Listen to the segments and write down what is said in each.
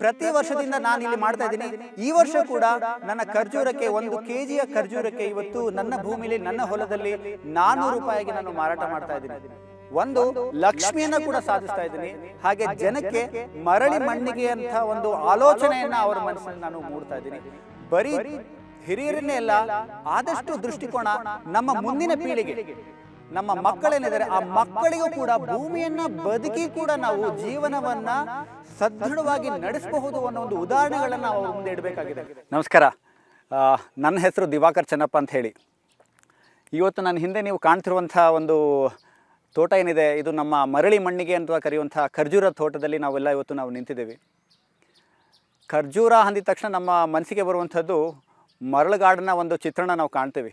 ಪ್ರತಿ ವರ್ಷದಿಂದ ನಾನು ಇಲ್ಲಿ ಮಾಡ್ತಾ ಇದ್ದೀನಿ. ಈ ವರ್ಷ ಕೂಡ ನನ್ನ ಖರ್ಜೂರಕ್ಕೆ ಒಂದು ಕೆಜಿಯ ಖರ್ಜೂರಕ್ಕೆ ಇವತ್ತು ನನ್ನ ಭೂಮಿಲಿ, ನನ್ನ ಹೊಲದಲ್ಲಿ ನಾನ್ನೂರು ರೂಪಾಯಿಗೆ ನಾನು ಮಾರಾಟ ಮಾಡ್ತಾ ಇದ್ದೀನಿ. ಒಂದು ಲಕ್ಷ್ಮಿಯನ್ನ ಕೂಡ ಸಾಧಿಸ್ತಾ ಇದ್ದೀನಿ. ಹಾಗೆ ಜನಕ್ಕೆ ಮರಳಿ ಮಣ್ಣಿಗೆ ಅಂತ ಒಂದು ಆಲೋಚನೆಯನ್ನ ಅವರ ಮನಸ್ಸಿನಲ್ಲಿ ನಾನು ಮೂಡ್ತಾ ಇದ್ದೀನಿ. ಬರೀ ಹಿರಿಯರನ್ನೇ ಅಲ್ಲ, ಆದಷ್ಟು ದೃಷ್ಟಿಕೋನ ನಮ್ಮ ಮುಂದಿನ ಪೀಳಿಗೆ ನಮ್ಮ ಮಕ್ಕಳೇನಿದ್ದಾರೆ, ಆ ಮಕ್ಕಳಿಗೂ ಕೂಡ ಭೂಮಿಯನ್ನ ಬದುಕಿ ಕೂಡ ನಾವು ಜೀವನವನ್ನ ಸದೃಢವಾಗಿ ನಡೆಸಬಹುದು ಅನ್ನೋ ಒಂದು ಉದಾಹರಣೆಗಳನ್ನ ನಾವು ಮುಂದೆ ಇಡಬೇಕಾಗಿದೆ. ನಮಸ್ಕಾರ. ನನ್ನ ಹೆಸರು ದಿವಾಕರ್ ಚೆನ್ನಪ್ಪ ಅಂತ ಹೇಳಿ. ಇವತ್ತು ನನ್ನ ಹಿಂದೆ ನೀವು ಕಾಣ್ತಿರುವಂಥ ಒಂದು ತೋಟ ಏನಿದೆ, ಇದು ನಮ್ಮ ಮರಳಿ ಮಣ್ಣಿಗೆ ಅಂತ ಕರೆಯುವಂಥ ಖರ್ಜೂರ ತೋಟದಲ್ಲಿ ನಾವೆಲ್ಲ ಇವತ್ತು ನಾವು ನಿಂತಿದ್ದೇವೆ. ಖರ್ಜೂರ ಅಂದಿದ ತಕ್ಷಣ ನಮ್ಮ ಮನಸ್ಸಿಗೆ ಬರುವಂಥದ್ದು ಮರಳುಗಾಡನ ಒಂದು ಚಿತ್ರಣ ನಾವು ಕಾಣ್ತೇವೆ.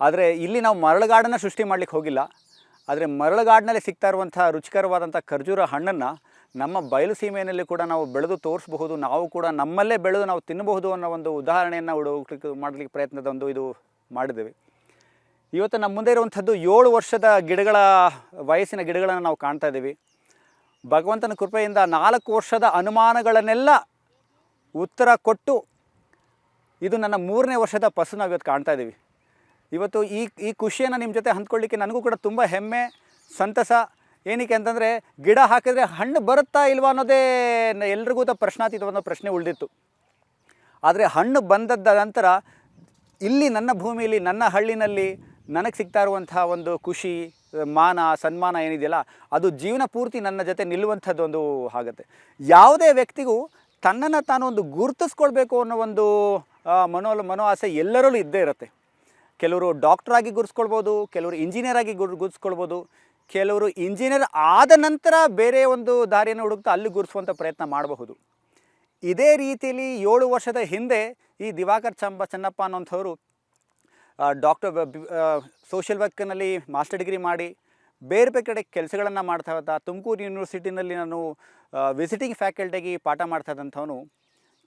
ಆದರೆ ಇಲ್ಲಿ ನಾವು ಮರಳುಗಾಡನ್ನು ಸೃಷ್ಟಿ ಮಾಡಲಿಕ್ಕೆ ಹೋಗಿಲ್ಲ. ಆದರೆ ಮರಳುಗಾಡಿನಲ್ಲಿ ಸಿಗ್ತಾ ಇರುವಂಥ ರುಚಿಕರವಾದಂಥ ಖರ್ಜೂರ ಹಣ್ಣನ್ನು ನಮ್ಮ ಬಯಲು ಸೀಮೆಯಲ್ಲಿ ಕೂಡ ನಾವು ಬೆಳೆದು ತೋರಿಸಬಹುದು. ನಾವು ಕೂಡ ನಮ್ಮಲ್ಲೇ ಬೆಳೆದು ನಾವು ತಿನ್ನಬಹುದು ಅನ್ನೋ ಒಂದು ಉದಾಹರಣೆಯನ್ನು ಹುಡುಕ್ಲಿಕ್ಕೆ ಮಾಡಲಿಕ್ಕೆ ಪ್ರಯತ್ನದ ಒಂದು ಇದು ಮಾಡಿದ್ದೇವೆ. ಇವತ್ತು ನಮ್ಮ ಮುಂದೆ ಇರುವಂಥದ್ದು ಏಳು ವರ್ಷದ ಗಿಡಗಳ ವಯಸ್ಸಿನ ಗಿಡಗಳನ್ನು ನಾವು ಕಾಣ್ತಾ ಇದ್ದೀವಿ. ಭಗವಂತನ ಕೃಪೆಯಿಂದ ನಾಲ್ಕು ವರ್ಷದ ಅನುಮಾನಗಳನ್ನೆಲ್ಲ ಉತ್ತರ ಕೊಟ್ಟು ಇದು ನನ್ನ ಮೂರನೇ ವರ್ಷದ ಪಸು ನಾವು ಇವತ್ತು ಕಾಣ್ತಾ ಇದ್ದೀವಿ. ಇವತ್ತು ಈ ಈ ಖುಷಿಯನ್ನು ನಿಮ್ಮ ಜೊತೆ ಹಂಚ್ಕೊಳ್ಳಿಕ್ಕೆ ನನಗೂ ಕೂಡ ತುಂಬ ಹೆಮ್ಮೆ, ಸಂತಸ. ಏನಕ್ಕೆ ಅಂತಂದರೆ, ಗಿಡ ಹಾಕಿದರೆ ಹಣ್ಣು ಬರುತ್ತಾ ಇಲ್ವಾ ಅನ್ನೋದೇ ಎಲ್ರಿಗೂ ತ ಪ್ರಶ್ನಾತೀತವಾದ ಪ್ರಶ್ನೆ ಉಳಿದಿತ್ತು. ಆದರೆ ಹಣ್ಣು ಬಂದದ್ದ ನಂತರ ಇಲ್ಲಿ ನನ್ನ ಭೂಮಿಯಲ್ಲಿ, ನನ್ನ ಹಳ್ಳಿನಲ್ಲಿ ನನಗೆ ಸಿಗ್ತಾ ಇರುವಂಥ ಒಂದು ಖುಷಿ, ಮಾನ, ಸನ್ಮಾನ ಏನಿದೆಯಲ್ಲ, ಅದು ಜೀವನ ಪೂರ್ತಿ ನನ್ನ ಜೊತೆ ನಿಲ್ಲುವಂಥದ್ದು ಒಂದು ಆಗುತ್ತೆ. ಯಾವುದೇ ವ್ಯಕ್ತಿಗೂ ತನ್ನನ್ನು ತಾನು ಒಂದು ಗುರುತಿಸ್ಕೊಳ್ಬೇಕು ಅನ್ನೋ ಒಂದು ಮನೋ ಮನೋ ಆಸೆ ಎಲ್ಲರಲ್ಲೂ ಇದ್ದೇ ಇರುತ್ತೆ. ಕೆಲವರು ಡಾಕ್ಟ್ರಾಗಿ ಗುರುಸ್ಕೊಳ್ಬೋದು, ಕೆಲವರು ಇಂಜಿನಿಯರ್ ಆಗಿ ಗುರು, ಗುರುಸ್ಕೊಳ್ಬೋದು, ಕೆಲವರು ಇಂಜಿನಿಯರ್ ಆದ ನಂತರ ಬೇರೆ ಒಂದು ದಾರಿಯನ್ನು ಹುಡುಕ್ತಾ ಅಲ್ಲಿ ಗುರುಸುವಂಥ ಪ್ರಯತ್ನ ಮಾಡಬಹುದು. ಇದೇ ರೀತಿಯಲ್ಲಿ ಏಳು ವರ್ಷದ ಹಿಂದೆ ಈ ದಿವಾಕರ್ ಚಂಬ ಚೆನ್ನಪ್ಪ ಅನ್ನೋಂಥವರು ಡಾಕ್ಟರ್ ಸೋಷಿಯಲ್ ವರ್ಕ್ನಲ್ಲಿ ಮಾಸ್ಟರ್ ಡಿಗ್ರಿ ಮಾಡಿ, ಬೇರೆ ಬೇರೆ ಕಡೆ ಕೆಲಸಗಳನ್ನು ಮಾಡ್ತಾ ಇದ್ದ, ತುಮಕೂರು ಯೂನಿವರ್ಸಿಟಿನಲ್ಲಿ ನಾನು ವಿಸಿಟಿಂಗ್ ಫ್ಯಾಕಲ್ಟಿಗೆ ಪಾಠ ಮಾಡ್ತಾ ಇದ್ದಂಥವನು,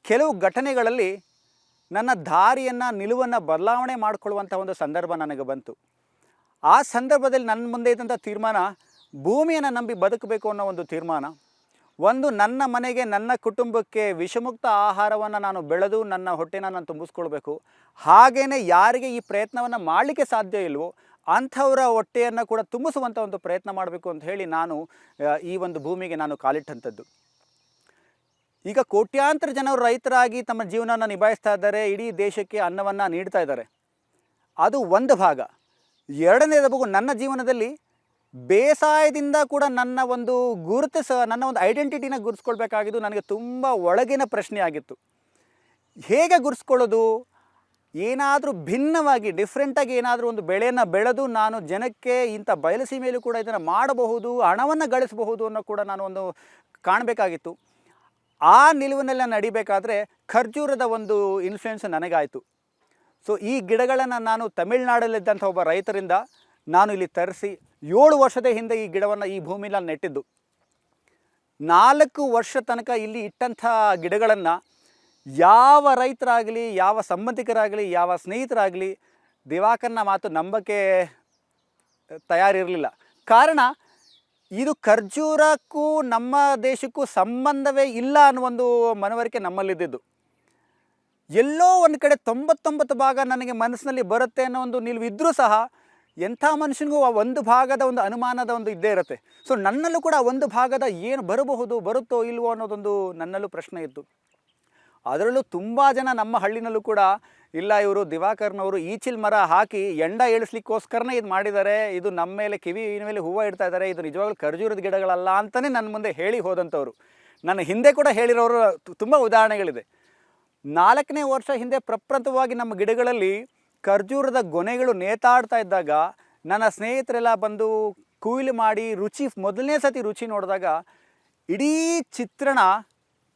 ಕೆಲವು ಘಟನೆಗಳಲ್ಲಿ ನನ್ನ ದಾರಿಯನ್ನು, ನಿಲುವನ್ನು ಬದಲಾವಣೆ ಮಾಡಿಕೊಳ್ಳುವಂಥ ಒಂದು ಸಂದರ್ಭ ನನಗೆ ಬಂತು. ಆ ಸಂದರ್ಭದಲ್ಲಿ ನನ್ನ ಮುಂದೆ ಇದ್ದಂಥ ತೀರ್ಮಾನ ಭೂಮಿಯನ್ನು ನಂಬಿ ಬದುಕಬೇಕು ಅನ್ನೋ ಒಂದು ತೀರ್ಮಾನ. ಒಂದು ನನ್ನ ಮನೆಗೆ, ನನ್ನ ಕುಟುಂಬಕ್ಕೆ ವಿಷಮುಕ್ತ ಆಹಾರವನ್ನು ನಾನು ಬೆಳೆದು, ನನ್ನ ಹೊಟ್ಟೆನ ನಾನು ತುಂಬಿಸ್ಕೊಳ್ಬೇಕು. ಹಾಗೆಯೇ ಯಾರಿಗೆ ಈ ಪ್ರಯತ್ನವನ್ನು ಮಾಡಲಿಕ್ಕೆ ಸಾಧ್ಯ ಇಲ್ವೋ, ಅಂಥವರ ಹೊಟ್ಟೆಯನ್ನು ಕೂಡ ತುಂಬಿಸುವಂಥ ಒಂದು ಪ್ರಯತ್ನ ಮಾಡಬೇಕು ಅಂತ ಹೇಳಿ ನಾನು ಈ ಒಂದು ಭೂಮಿಗೆ ನಾನು ಕಾಲಿಟ್ಟಂಥದ್ದು. ಈಗ ಕೋಟ್ಯಾಂತರ ಜನರು ರೈತರಾಗಿ ತಮ್ಮ ಜೀವನವನ್ನು ನಿಭಾಯಿಸ್ತಾ ಇದ್ದಾರೆ, ಇಡೀ ದೇಶಕ್ಕೆ ಅನ್ನವನ್ನು ನೀಡ್ತಾ ಇದ್ದಾರೆ. ಅದು ಒಂದು ಭಾಗ. ಎರಡನೇದ ಬಗ್ಗೆ ನನ್ನ ಜೀವನದಲ್ಲಿ ಬೇಸಾಯದಿಂದ ಕೂಡ ನನ್ನ ಒಂದು ಗುರುತಿಸ ನನ್ನ ಒಂದು ಐಡೆಂಟಿಟಿನ ಗುರುತಿಸ್ಕೊಳ್ಬೇಕಾಗಿದ್ದು ನನಗೆ ತುಂಬ ಒಳಗಿನ ಪ್ರಶ್ನೆ ಆಗಿತ್ತು. ಹೇಗೆ ಗುರುಸ್ಕೊಳ್ಳೋದು ಏನಾದರೂ ಭಿನ್ನವಾಗಿ ಡಿಫ್ರೆಂಟಾಗಿ ಏನಾದರೂ ಒಂದು ಬೆಳೆಯನ್ನು ಬೆಳೆದು ನಾನು ಜನಕ್ಕೆ ಇಂಥ ಬಯಲುಸೀಮೆಯಲ್ಲೂ ಕೂಡ ಇದನ್ನು ಮಾಡಬಹುದು, ಹಣವನ್ನು ಗಳಿಸಬಹುದು ಅನ್ನೋ ಕೂಡ ನಾನು ಒಂದು ಕಾಣಬೇಕಾಗಿತ್ತು. ಆ ನಿಲುವಿನೆಲ್ಲ ನಡಿಬೇಕಾದ್ರೆ ಖರ್ಜೂರದ ಒಂದು ಇನ್ಫ್ಲುಯೆನ್ಸ್ ನನಗಾಯಿತು. ಸೊ ಈ ಗಿಡಗಳನ್ನು ನಾನು ತಮಿಳ್ನಾಡಲ್ಲಿದ್ದಂಥ ಒಬ್ಬ ರೈತರಿಂದ ನಾನು ಇಲ್ಲಿ ತರಿಸಿ ಏಳು ವರ್ಷದ ಹಿಂದೆ ಈ ಗಿಡವನ್ನು ಈ ಭೂಮಿಯಲ್ಲಿ ನೆಟ್ಟಿದ್ದು. ನಾಲ್ಕು ವರ್ಷ ತನಕ ಇಲ್ಲಿ ಇಟ್ಟಂಥ ಗಿಡಗಳನ್ನು ಯಾವ ರೈತರಾಗಲಿ, ಯಾವ ಸಂಬಂಧಿಕರಾಗಲಿ, ಯಾವ ಸ್ನೇಹಿತರಾಗಲಿ ದಿವಾಕರ್ನ ಮಾತು ನಂಬಕ್ಕೆ ತಯಾರಿರಲಿಲ್ಲ. ಕಾರಣ ಇದು ಖರ್ಜೂರಕ್ಕೂ ನಮ್ಮ ದೇಶಕ್ಕೂ ಸಂಬಂಧವೇ ಇಲ್ಲ ಅನ್ನೋ ಒಂದು ಮನವರಿಕೆ ನಮ್ಮಲ್ಲಿದ್ದು ಎಲ್ಲೋ ಒಂದು ಕಡೆ ತೊಂಬತ್ತೊಂಬತ್ತು ಭಾಗ ನನಗೆ ಮನಸ್ಸಿನಲ್ಲಿ ಬರುತ್ತೆ ಅನ್ನೋ ಒಂದು ನಿಲುವು ಇದ್ದರೂ ಸಹ ಎಂಥ ಮನುಷ್ಯನಿಗೂ ಆ ಒಂದು ಭಾಗದ ಒಂದು ಅನುಮಾನದ ಒಂದು ಇದ್ದೇ ಇರುತ್ತೆ. ಸೊ ನನ್ನಲ್ಲೂ ಕೂಡ ಒಂದು ಭಾಗದ ಏನು ಬರಬಹುದು, ಬರುತ್ತೋ ಇಲ್ವೋ ಅನ್ನೋದೊಂದು ನನ್ನಲ್ಲೂ ಪ್ರಶ್ನೆ ಇತ್ತು. ಅದರಲ್ಲೂ ತುಂಬ ಜನ ನಮ್ಮ ಹಳ್ಳಿನಲ್ಲೂ ಕೂಡ ಇಲ್ಲ, ಇವರು ದಿವಾಕರ್ನವರು ಈಚಿಲ್ ಮರ ಹಾಕಿ ಎಂಡ ಇಳಿಸ್ಲಿಕ್ಕೋಸ್ಕರನೇ ಇದು ಮಾಡಿದ್ದಾರೆ ಇದು ನಮ್ಮ ಮೇಲೆ ಕಿವಿ ಮೇಲೆ ಹೂವು ಇಡ್ತಾ ಇದ್ದಾರೆ ಇದು ನಿಜವಾಗ್ಲೂ ಖರ್ಜೂರದ ಗಿಡಗಳಲ್ಲ ಅಂತಲೇ ನನ್ನ ಮುಂದೆ ಹೇಳಿ ಹೋದಂಥವ್ರು. ನನ್ನ ಹಿಂದೆ ಕೂಡ ಹೇಳಿರೋರು ತುಂಬ ಉದಾಹರಣೆಗಳಿದೆ. ನಾಲ್ಕನೇ ವರ್ಷ ಹಿಂದೆ ಪ್ರಪ್ರಥಮವಾಗಿ ನಮ್ಮ ಗಿಡಗಳಲ್ಲಿ ಖರ್ಜೂರದ ಗೊನೆಗಳು ನೇತಾಡ್ತಾ ಇದ್ದಾಗ, ನನ್ನ ಸ್ನೇಹಿತರೆಲ್ಲ ಬಂದು ಕುಯ್ಲು ಮಾಡಿ ರುಚಿ ಮೊದಲನೇ ಸತಿ ರುಚಿ ನೋಡಿದಾಗ ಇಡೀ ಚಿತ್ರಣ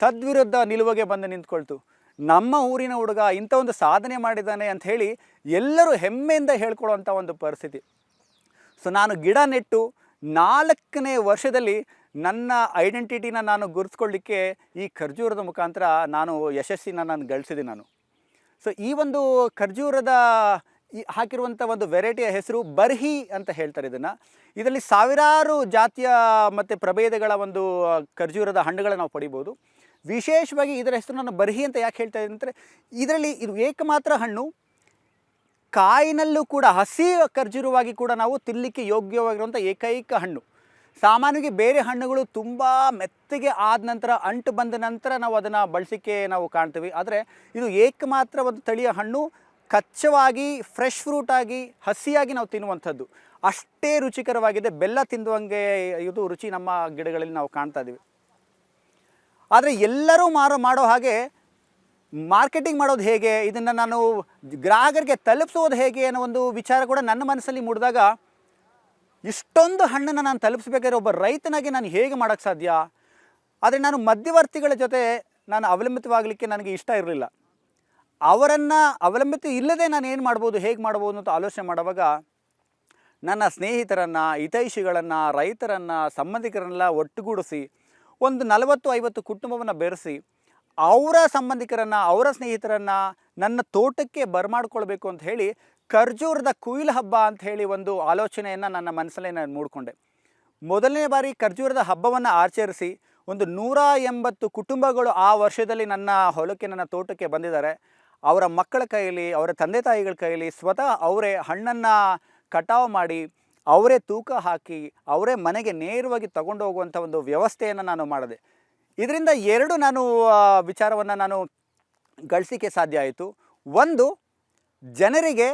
ತದ್ವಿರುದ್ಧ ನಿಲುವಿಗೆ ಬಂದು ನಿಂತ್ಕೊಳ್ತು. ನಮ್ಮ ಊರಿನ ಹುಡುಗ ಇಂಥ ಒಂದು ಸಾಧನೆ ಮಾಡಿದ್ದಾನೆ ಅಂತ ಹೇಳಿ ಎಲ್ಲರೂ ಹೆಮ್ಮೆಯಿಂದ ಹೇಳ್ಕೊಳ್ಳುವಂಥ ಒಂದು ಪರಿಸ್ಥಿತಿ. ಸೊ ನಾನು ಗಿಡ ನೆಟ್ಟು ನಾಲ್ಕನೇ ವರ್ಷದಲ್ಲಿ ನನ್ನ ಐಡೆಂಟಿಟಿನ ನಾನು ಗುರುತಿಸ್ಕೊಳ್ಳಿಕ್ಕೆ ಈ ಖರ್ಜೂರದ ಮುಖಾಂತರ ನಾನು ಯಶಸ್ಸಿನ ನಾನು ಗಳಿಸಿದೆ ನಾನು. ಸೊ ಈ ಒಂದು ಖರ್ಜೂರದ ಈ ಹಾಕಿರುವಂಥ ಒಂದು ವೆರೈಟಿಯ ಹೆಸರು ಬರ್ಹಿ ಅಂತ ಹೇಳ್ತಾರೆ ಇದನ್ನು. ಇದರಲ್ಲಿ ಸಾವಿರಾರು ಜಾತಿಯ ಮತ್ತು ಪ್ರಭೇದಗಳ ಒಂದು ಖರ್ಜೂರದ ಹಣ್ಣುಗಳನ್ನು ನಾವು ಪಡಿಬೋದು. ವಿಶೇಷವಾಗಿ ಇದರ ಹೆಸರು ನಾನು ಬರ್ಹಿ ಅಂತ ಯಾಕೆ ಹೇಳ್ತಾ ಇದ್ದೀನಿ ಅಂದರೆ ಇದರಲ್ಲಿ ಇದು ಏಕಮಾತ್ರ ಹಣ್ಣು. ಕಾಯಿನಲ್ಲೂ ಕೂಡ ಹಸಿ ಖರ್ಜೂರವಾಗಿ ಕೂಡ ನಾವು ತಿನ್ನಲಿಕ್ಕೆ ಯೋಗ್ಯವಾಗಿರುವಂಥ ಏಕೈಕ ಹಣ್ಣು. ಸಾಮಾನ್ಯವಾಗಿ ಬೇರೆ ಹಣ್ಣುಗಳು ತುಂಬ ಮೆತ್ತಗೆ ಆದ ನಂತರ, ಅಂಟು ಬಂದ ನಂತರ ನಾವು ಅದನ್ನು ಬಳಸಿಕೆ ನಾವು ಕಾಣ್ತೀವಿ. ಆದರೆ ಇದು ಏಕಮಾತ್ರ ಒಂದು ತಳಿಯ ಹಣ್ಣು. ಕಚ್ಚವಾಗಿ ಫ್ರೆಶ್ ಫ್ರೂಟಾಗಿ ಹಸಿಯಾಗಿ ನಾವು ತಿನ್ನುವಂಥದ್ದು. ಅಷ್ಟೇ ರುಚಿಕರವಾಗಿದೆ. ಬೆಲ್ಲ ತಿಂದುವಂಗೆ ಇದು ರುಚಿ ನಮ್ಮ ಗಿಡಗಳಲ್ಲಿ ನಾವು ಕಾಣ್ತಾ ಇದ್ದೀವಿ. ಆದರೆ ಎಲ್ಲರೂ ಮಾರೋ ಮಾಡೋ ಹಾಗೆ ಮಾರ್ಕೆಟಿಂಗ್ ಮಾಡೋದು ಹೇಗೆ? ಇದನ್ನು ನಾನು ಗ್ರಾಹಕರಿಗೆ ತಲುಪಿಸೋದು ಹೇಗೆ ಅನ್ನೋ ಒಂದು ವಿಚಾರ ಕೂಡ ನನ್ನ ಮನಸ್ಸಲ್ಲಿ ಮೂಡಿದಾಗ ಇಷ್ಟೊಂದು ಹಣ್ಣನ್ನು ನಾನು ತಲುಪಿಸ್ಬೇಕಾದ್ರೆ ಒಬ್ಬ ರೈತನಾಗಿ ನಾನು ಹೇಗೆ ಮಾಡೋಕ್ಕೆ ಸಾಧ್ಯ? ಆದರೆ ನಾನು ಮಧ್ಯವರ್ತಿಗಳ ಜೊತೆ ನಾನು ಅವಲಂಬಿತವಾಗಲಿಕ್ಕೆ ನನಗೆ ಇಷ್ಟ ಇರಲಿಲ್ಲ. ಅವರನ್ನು ಅವಲಂಬಿತ ಇಲ್ಲದೆ ನಾನು ಏನು ಮಾಡ್ಬೋದು, ಹೇಗೆ ಮಾಡ್ಬೋದು ಅಂತ ಆಲೋಚನೆ ಮಾಡುವಾಗ ನನ್ನ ಸ್ನೇಹಿತರನ್ನು, ಹಿತೈಷಿಗಳನ್ನು, ರೈತರನ್ನು, ಸಂಬಂಧಿಕರನ್ನೆಲ್ಲ ಒಟ್ಟುಗೂಡಿಸಿ ಒಂದು ನಲವತ್ತು ಐವತ್ತು ಕುಟುಂಬವನ್ನು ಬೆರೆಸಿ ಅವರ ಸಂಬಂಧಿಕರನ್ನು, ಅವರ ಸ್ನೇಹಿತರನ್ನು ನನ್ನ ತೋಟಕ್ಕೆ ಬರಮಾಡ್ಕೊಳ್ಬೇಕು ಅಂತ ಹೇಳಿ ಖರ್ಜೂರದ ಕುಯಿಲ್ ಹಬ್ಬ ಅಂತ ಹೇಳಿ ಒಂದು ಆಲೋಚನೆಯನ್ನು ನನ್ನ ಮನಸ್ಸಲ್ಲಿ ನಾನು ಮೂಡಿಕೊಂಡೆ. ಮೊದಲನೇ ಬಾರಿ ಖರ್ಜೂರದ ಹಬ್ಬವನ್ನು ಆಚರಿಸಿ ಒಂದು ನೂರ ಎಂಬತ್ತು ಕುಟುಂಬಗಳು ಆ ವರ್ಷದಲ್ಲಿ ನನ್ನ ಹೊಲಕ್ಕೆ, ನನ್ನ ತೋಟಕ್ಕೆ ಬಂದಿದ್ದಾರೆ. ಅವರ ಮಕ್ಕಳ ಕೈಯಲ್ಲಿ, ಅವರ ತಂದೆ ತಾಯಿಗಳ ಕೈಯಲ್ಲಿ ಸ್ವತಃ ಅವರೇ ಹಣ್ಣನ್ನು ಕಟಾವು ಮಾಡಿ ಅವರೇ ತೂಕ ಹಾಕಿ, ಅವರೇ ಮನೆಗೆ ನೇರವಾಗಿ ತಗೊಂಡು ಹೋಗುವಂಥ ಒಂದು ವ್ಯವಸ್ಥೆಯನ್ನು ನಾನು ಮಾಡಿದೆ. ಇದರಿಂದ ಎರಡು ನಾನು ವಿಚಾರವನ್ನು ನಾನು ಗಳಿಸಿಕೆ ಸಾಧ್ಯ ಆಯಿತು. ಒಂದು, ಜನರಿಗೆ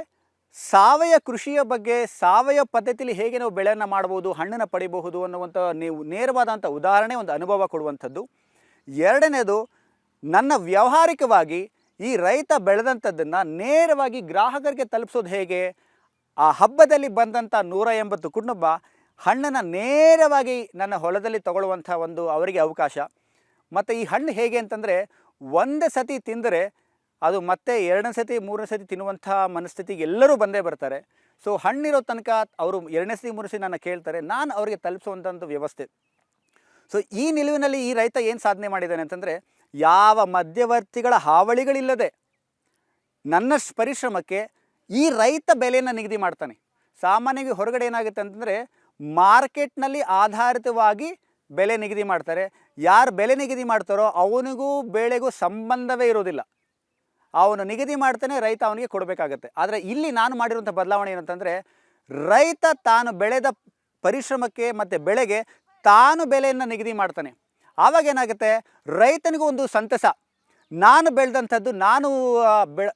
ಸಾವಯವ ಕೃಷಿಯ ಬಗ್ಗೆ, ಸಾವಯವ ಪದ್ಧತಿಯಲ್ಲಿ ಹೇಗೆ ನಾವು ಬೆಳೆಯನ್ನು ಮಾಡ್ಬೋದು, ಹಣ್ಣನ್ನು ಪಡಿಬಹುದು ಅನ್ನುವಂಥ ನೀವು ನೇರವಾದಂಥ ಉದಾಹರಣೆ, ಒಂದು ಅನುಭವ ಕೊಡುವಂಥದ್ದು. ಎರಡನೇದು, ನನ್ನ ವ್ಯಾವಹಾರಿಕವಾಗಿ ಈ ರೈತ ಬೆಳೆದಂಥದ್ದನ್ನು ನೇರವಾಗಿ ಗ್ರಾಹಕರಿಗೆ ತಲುಪಿಸೋದು ಹೇಗೆ? ಆ ಹಬ್ಬದಲ್ಲಿ ಬಂದಂಥ ನೂರ ಎಂಬತ್ತು ಕುಟುಂಬ ಹಣ್ಣನ್ನು ನೇರವಾಗಿ ನನ್ನ ಹೊಲದಲ್ಲಿ ತಗೊಳ್ಳುವಂಥ ಒಂದು ಅವರಿಗೆ ಅವಕಾಶ. ಮತ್ತು ಈ ಹಣ್ಣು ಹೇಗೆ ಅಂತಂದರೆ ಒಂದು ಸತಿ ತಿಂದರೆ ಅದು ಮತ್ತೆ ಎರಡನೇ ಸತಿ, ಮೂರನೇ ಸತಿ ತಿನ್ನುವಂಥ ಮನಸ್ಥಿತಿಗೆ ಎಲ್ಲರೂ ಬಂದೇ ಬರ್ತಾರೆ. ಸೊ ಹಣ್ಣಿರೋ ತನಕ ಅವರು ಎರಡನೇ ಸತಿ, ಮೂರನೇ ಸತಿ ನನ್ನ ಕೇಳ್ತಾರೆ, ನಾನು ಅವರಿಗೆ ತಲುಪಿಸುವಂಥ ಒಂದು ವ್ಯವಸ್ಥೆ. ಸೊ ಈ ನಿಲುವಿನಲ್ಲಿ ಈ ರೈತ ಏನು ಸಾಧನೆ ಮಾಡಿದ್ದಾನೆ ಅಂತಂದರೆ ಯಾವ ಮಧ್ಯವರ್ತಿಗಳ ಹಾವಳಿಗಳಿಲ್ಲದೆ ನನ್ನ ಪರಿಶ್ರಮಕ್ಕೆ ಈ ರೈತ ಬೆಲೆಯನ್ನು ನಿಗದಿ ಮಾಡ್ತಾನೆ. ಸಾಮಾನ್ಯವಾಗಿ ಹೊರಗಡೆ ಏನಾಗುತ್ತೆ ಅಂತಂದರೆ ಮಾರ್ಕೆಟ್ನಲ್ಲಿ ಆಧಾರಿತವಾಗಿ ಬೆಲೆ ನಿಗದಿ ಮಾಡ್ತಾರೆ. ಯಾರು ಬೆಲೆ ನಿಗದಿ ಮಾಡ್ತಾರೋ ಅವನಿಗೂ ಬೆಳೆಗೂ ಸಂಬಂಧವೇ ಇರೋದಿಲ್ಲ. ಅವನು ನಿಗದಿ ಮಾಡ್ತಾನೆ, ರೈತ ಅವನಿಗೆ ಕೊಡಬೇಕಾಗತ್ತೆ. ಆದರೆ ಇಲ್ಲಿ ನಾನು ಮಾಡಿರುವಂಥ ಬದಲಾವಣೆ ಏನಂತಂದರೆ ರೈತ ತಾನು ಬೆಳೆದ ಪರಿಶ್ರಮಕ್ಕೆ ಮತ್ತು ಬೆಳೆಗೆ ತಾನು ಬೆಲೆಯನ್ನು ನಿಗದಿ ಮಾಡ್ತಾನೆ. ಆವಾಗ ಏನಾಗುತ್ತೆ ರೈತನಿಗೂ ಒಂದು ಸಂತಸ. ನಾನು ಬೆಳೆದಂಥದ್ದು, ನಾನು ಬೆಳ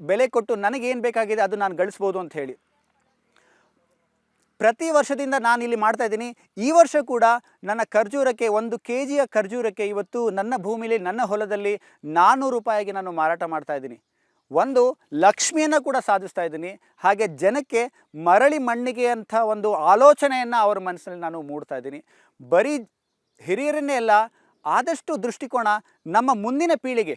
ಬೆಲೆ ಕೊಟ್ಟು ನನಗೇನು ಬೇಕಾಗಿದೆ ಅದು ನಾನು ಗಳಿಸ್ಬೋದು ಅಂತ ಹೇಳಿ. ಪ್ರತಿ ವರ್ಷದಿಂದ ನಾನು ಇಲ್ಲಿ ಮಾಡ್ತಾ ಇದ್ದೀನಿ. ಈ ವರ್ಷ ಕೂಡ ನನ್ನ ಖರ್ಜೂರಕ್ಕೆ ಒಂದು ಕೆ ಜಿಯ ಖರ್ಜೂರಕ್ಕೆ ಇವತ್ತು ನನ್ನ ಭೂಮಿಲಿ, ನನ್ನ ಹೊಲದಲ್ಲಿ ನಾನ್ನೂರು ರೂಪಾಯಿಗೆ ನಾನು ಮಾರಾಟ ಮಾಡ್ತಾ ಇದ್ದೀನಿ. ಒಂದು, ಲಕ್ಷ್ಮಿಯನ್ನು ಕೂಡ ಸಾಧಿಸ್ತಾ ಇದ್ದೀನಿ. ಹಾಗೆ ಜನಕ್ಕೆ ಮರಳಿ ಮಣ್ಣಿಗೆ ಅಂಥ ಒಂದು ಆಲೋಚನೆಯನ್ನು ಅವರ ಮನಸ್ಸಿನಲ್ಲಿ ನಾನು ಮೂಡ್ತಾ ಇದ್ದೀನಿ. ಬರೀ ಹಿರಿಯರನ್ನೇ ಅಲ್ಲ, ಆದಷ್ಟು ದೃಷ್ಟಿಕೋನ ನಮ್ಮ ಮುಂದಿನ ಪೀಳಿಗೆ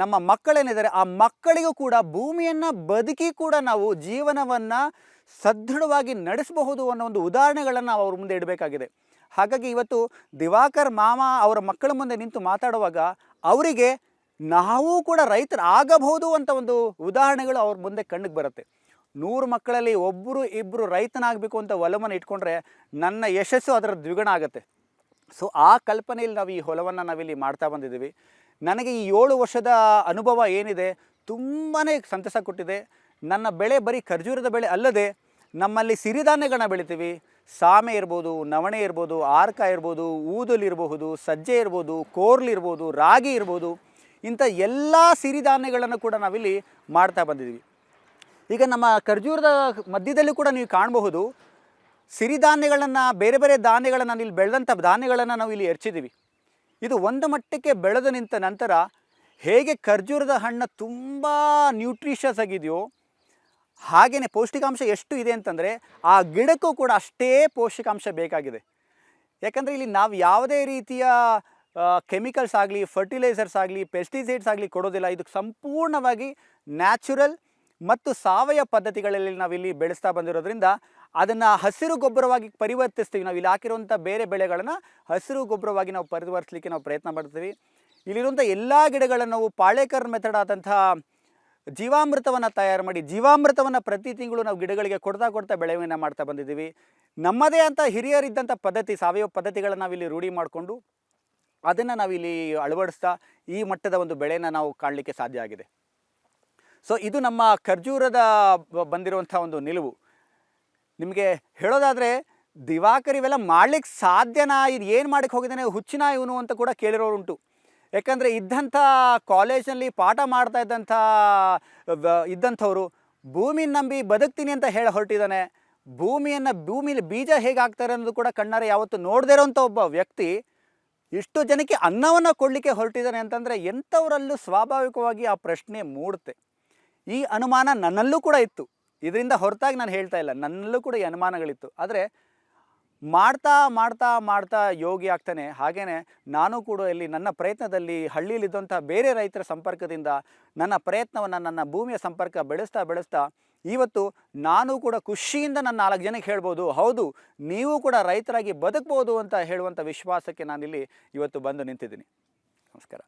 ನಮ್ಮ ಮಕ್ಕಳೇನಿದ್ದಾರೆ, ಆ ಮಕ್ಕಳಿಗೂ ಕೂಡ ಭೂಮಿಯನ್ನು ಬದುಕಿ ಕೂಡ ನಾವು ಜೀವನವನ್ನು ಸದೃಢವಾಗಿ ನಡೆಸಬಹುದು ಅನ್ನೋ ಒಂದು ಉದಾಹರಣೆಗಳನ್ನು ನಾವು ಅವ್ರ ಮುಂದೆ ಇಡಬೇಕಾಗಿದೆ. ಹಾಗಾಗಿ ಇವತ್ತು ದಿವಾಕರ್ ಮಾಮ ಅವರ ಮಕ್ಕಳ ಮುಂದೆ ನಿಂತು ಮಾತಾಡುವಾಗ ಅವರಿಗೆ ನಾವು ಕೂಡ ರೈತರು ಆಗಬಹುದು ಅಂತ ಒಂದು ಉದಾಹರಣೆಗಳು ಅವ್ರ ಮುಂದೆ ಕಣ್ಣಿಗೆ ಬರುತ್ತೆ. ನೂರು ಮಕ್ಕಳಲ್ಲಿ ಒಬ್ಬರು ಇಬ್ಬರು ರೈತನಾಗಬೇಕು ಅಂತ ಒಲವನ್ನು ಇಟ್ಕೊಂಡ್ರೆ ನನ್ನ ಯಶಸ್ಸು ಅದರ ದ್ವಿಗುಣ ಆಗುತ್ತೆ. ಸೊ ಆ ಕಲ್ಪನೆಯಲ್ಲಿ ನಾವು ಈ ಹೊಲವನ್ನು ನಾವಿಲ್ಲಿ ಮಾಡ್ತಾ ಬಂದಿದ್ದೀವಿ. ನನಗೆ ಈ ಏಳು ವರ್ಷದ ಅನುಭವ ಏನಿದೆ ತುಂಬಾ ಸಂತಸ ಕೊಟ್ಟಿದೆ. ನನ್ನ ಬೆಳೆ ಬರೀ ಖರ್ಜೂರದ ಬೆಳೆ ಅಲ್ಲದೆ ನಮ್ಮಲ್ಲಿ ಸಿರಿಧಾನ್ಯಗಳನ್ನ ಬೆಳಿತೀವಿ. ಸಾಮೆ ಇರ್ಬೋದು, ನವಣೆ ಇರ್ಬೋದು, ಆರ್ಕ ಇರ್ಬೋದು, ಊದಲ್ ಇರಬಹುದು, ಸಜ್ಜೆ ಇರ್ಬೋದು, ಕೋರ್ಲ್ ಇರ್ಬೋದು, ರಾಗಿ ಇರ್ಬೋದು, ಇಂಥ ಎಲ್ಲ ಸಿರಿಧಾನ್ಯಗಳನ್ನು ಕೂಡ ನಾವಿಲ್ಲಿ ಮಾಡ್ತಾ ಬಂದಿದ್ದೀವಿ ಈಗ ನಮ್ಮ ಖರ್ಜೂರದ ಮಧ್ಯದಲ್ಲಿ ಕೂಡ ನೀವು ಕಾಣಬಹುದು, ಸಿರಿಧಾನ್ಯಗಳನ್ನು, ಬೇರೆ ಬೇರೆ ಧಾನ್ಯಗಳನ್ನು ಇಲ್ಲಿ ಬೆಳೆದಂಥ ಧಾನ್ಯಗಳನ್ನು ನಾವು ಇಲ್ಲಿ ಎರ್ಚಿದ್ದೀವಿ. ಇದು ಒಂದು ಮಟ್ಟಕ್ಕೆ ಬೆಳೆದು ನಿಂತ ನಂತರ ಹೇಗೆ ಖರ್ಜೂರದ ಹಣ್ಣು ತುಂಬ ನ್ಯೂಟ್ರಿಷಸ್ ಆಗಿದೆಯೋ ಹಾಗೆಯೇ ಪೌಷ್ಟಿಕಾಂಶ ಎಷ್ಟು ಇದೆ ಅಂತಂದರೆ ಆ ಗಿಡಕ್ಕೂ ಕೂಡ ಅಷ್ಟೇ ಪೌಷ್ಟಿಕಾಂಶ ಬೇಕಾಗಿದೆ. ಯಾಕಂದರೆ ಇಲ್ಲಿ ನಾವು ಯಾವುದೇ ರೀತಿಯ ಕೆಮಿಕಲ್ಸ್ ಆಗಲಿ ಫರ್ಟಿಲೈಸರ್ಸ್ ಆಗಲಿ ಪೆಸ್ಟಿಸೈಡ್ಸ್ ಆಗಲಿ ಕೊಡೋದಿಲ್ಲ. ಇದು ಸಂಪೂರ್ಣವಾಗಿ ನ್ಯಾಚುರಲ್ ಮತ್ತು ಸಾವಯವ ಪದ್ಧತಿಗಳಲ್ಲಿ ನಾವಿಲ್ಲಿ ಬೆಳೆಸ್ತಾ ಬಂದಿರೋದ್ರಿಂದ ಅದನ್ನು ಹಸಿರು ಗೊಬ್ಬರವಾಗಿ ಪರಿವರ್ತಿಸ್ತೀವಿ. ನಾವು ಇಲ್ಲಿ ಹಾಕಿರುವಂಥ ಬೇರೆ ಬೆಳೆಗಳನ್ನು ಹಸಿರು ಗೊಬ್ಬರವಾಗಿ ನಾವು ಪರಿವರ್ತಿಸಲಿಕ್ಕೆ ನಾವು ಪ್ರಯತ್ನ ಮಾಡ್ತೀವಿ. ಇಲ್ಲಿರುವಂಥ ಎಲ್ಲ ಗಿಡಗಳನ್ನು ನಾವು ಪಾಳೇಕರ್ ಮೆಥಡ್ ಆದಂಥ ಜೀವಾಮೃತವನ್ನು ತಯಾರು ಮಾಡಿ, ಜೀವಾಮೃತವನ್ನು ಪ್ರತಿ ತಿಂಗಳು ನಾವು ಗಿಡಗಳಿಗೆ ಕೊಡ್ತಾ ಕೊಡ್ತಾ ಬೆಳವಣಿಗೆ ಮಾಡ್ತಾ ಬಂದಿದ್ದೀವಿ. ನಮ್ಮದೇ ಅಂತ ಹಿರಿಯರಿದ್ದಂಥ ಪದ್ಧತಿ, ಸಾವಯವ ಪದ್ಧತಿಗಳನ್ನು ನಾವಿಲ್ಲಿ ರೂಢಿ ಮಾಡಿಕೊಂಡು ಅದನ್ನು ನಾವಿಲ್ಲಿ ಅಳವಡಿಸ್ತಾ ಈ ಮಟ್ಟದ ಒಂದು ಬೆಳೆನ ನಾವು ಕಾಣಲಿಕ್ಕೆ ಸಾಧ್ಯ ಆಗಿದೆ. ಸೊ ಇದು ನಮ್ಮ ಖರ್ಜೂರದ ಬಂದಿರುವಂಥ ಒಂದು ನಿಲುವು. ನಿಮಗೆ ಹೇಳೋದಾದರೆ ದಿವಾಕರ್ ಇವೆಲ್ಲ ಮಾಡ್ಲಿಕ್ಕೆ ಸಾಧ್ಯನಾ? ಇದು ಏನು ಮಾಡಕ್ಕೆ ಹೋಗಿದ್ದಾನೆ? ಹುಚ್ಚಿನ ಇವನು ಅಂತ ಕೂಡ ಕೇಳಿರೋರುಂಟು. ಯಾಕಂದರೆ ಇದ್ದಂಥ ಕಾಲೇಜಲ್ಲಿ ಪಾಠ ಮಾಡ್ತಾ ಇದ್ದಂಥ ಇದ್ದಂಥವರು ಭೂಮಿನ ನಂಬಿ ಬದುಕ್ತೀನಿ ಅಂತ ಹೇಳಿ ಹೊರಟಿದ್ದಾನೆ. ಭೂಮಿಯನ್ನು, ಭೂಮಿಲಿ ಬೀಜ ಹೇಗೆ ಹಾಕ್ತಾರೆ ಅನ್ನೋದು ಕೂಡ ಕಣ್ಣಾರೆ ಯಾವತ್ತು ನೋಡದೇ ಇರೋಂಥ ಒಬ್ಬ ವ್ಯಕ್ತಿ ಇಷ್ಟು ಜನಕ್ಕೆ ಅನ್ನವನ್ನು ಕೊಡಲಿಕ್ಕೆ ಹೊರಟಿದ್ದಾನೆ ಅಂತಂದರೆ ಎಂಥವರಲ್ಲೂ ಸ್ವಾಭಾವಿಕವಾಗಿ ಆ ಪ್ರಶ್ನೆ ಮೂಡುತ್ತೆ. ಈ ಅನುಮಾನ ನನ್ನಲ್ಲೂ ಕೂಡ ಇತ್ತು. ಇದರಿಂದ ಹೊರತಾಗಿ ನಾನು ಹೇಳ್ತಾ ಇಲ್ಲ. ನನ್ನಲ್ಲೂ ಕೂಡ ಈ ಅನುಮಾನಗಳಿತ್ತು. ಆದರೆ ಮಾಡ್ತಾ ಮಾಡ್ತಾ ಮಾಡ್ತಾ ಯೋಗಿ ಆಗ್ತಾನೆ. ಹಾಗೆಯೇ ನಾನು ಕೂಡ ಇಲ್ಲಿ ನನ್ನ ಪ್ರಯತ್ನದಲ್ಲಿ ಹಳ್ಳಿಯಲ್ಲಿದ್ದಂಥ ಬೇರೆ ರೈತರ ಸಂಪರ್ಕದಿಂದ ನನ್ನ ಪ್ರಯತ್ನವನ್ನು, ನನ್ನ ಭೂಮಿಯ ಸಂಪರ್ಕ ಬೆಳೆಸ್ತಾ ಬೆಳೆಸ್ತಾ ಇವತ್ತು ನಾನು ಕೂಡ ಖುಷಿಯಿಂದ ನನ್ನ ನಾಲ್ಕು ಜನಕ್ಕೆ ಹೇಳ್ಬೋದು, ಹೌದು, ನೀವು ಕೂಡ ರೈತರಾಗಿ ಬದುಕ್ಬೋದು ಅಂತ ಹೇಳುವಂಥ ವಿಶ್ವಾಸಕ್ಕೆ ನಾನಿಲ್ಲಿ ಇವತ್ತು ಬಂದು ನಿಂತಿದ್ದೀನಿ. ನಮಸ್ಕಾರ.